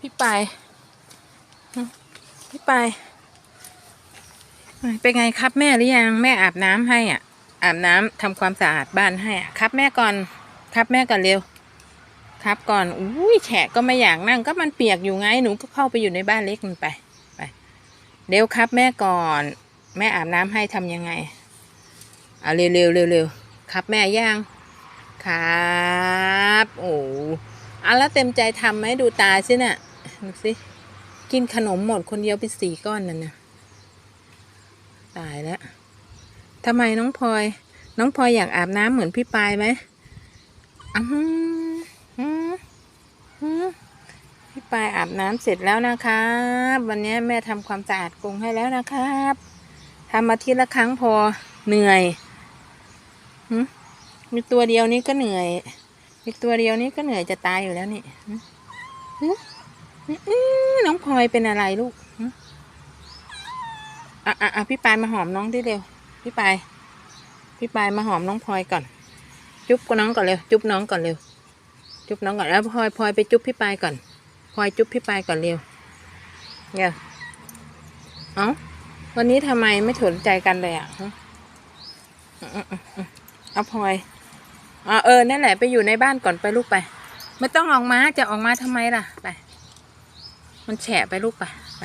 พี่ปายพี่ปายเป็นไงครับแม่หรือยังแม่อาบน้ำให้อะ อาบน้ำทำความสะอาดบ้านให้อะครับ แม่ก่อนครับแม่ก่อนเร็ว ครับก่อนอุ้ยแฉะก็ไม่อยากนั่งก็มันเปียกอยู่ไงหนูก็เข้าไปอยู่ในบ้านเล็กมันไปไปเร็วครับ แม่ก่อน แม่อาบน้ำให้ทำยังไงอะเร็วเร็วเร็วเร็วครับแม่ย่างครับ โอ้เอาแล้วเต็มใจทำไหมดูตาสิน่ะ ดูสิกินขนมหมดคนเดียวไปสี่ก้อนนั่นนะตายแล้วทำไมน้องพลอย น้องพลอยอยากอาบน้ำเหมือนพี่ปายไหมอืมอืมอืมพี่ปายอาบน้ำเสร็จแล้วนะครับ วันนี้แม่ทำความสะอาดกรงให้แล้วนะครับทำมาทีละครั้งพอเหนื่อยมีตัวเดียวนี้ก็เหนื่อย มีตัวเดียวนี้ก็เหนื่อยจะตายอยู่แล้วนี่ น้องพลอยเป็นอะไรลูกอะอะอะพี่ปายมาหอมน้องได้เร็ว พี่ปาย พี่ปายมาหอมน้องพลอยก่อน จุ๊บน้องก่อนเร็ว จุ๊บน้องก่อนเร็ว จุ๊บน้องก่อนแล้วพลอยพลอยไปจุ๊บพี่ปายก่อน พลอยจุ๊บพี่ปายก่อนเร็วเร็วเอ้าวันนี้ทำไมไม่สนใจกันเลยอะฮะอืมอืมอืมอืมเอาพลอยอ่าเออ นั่นแหละไปอยู่ในบ้านก่อนไปลูกไป ไม่ต้องออกมาจะออกมาทำไมล่ะ ไป มันแฉะไปลูกไปไป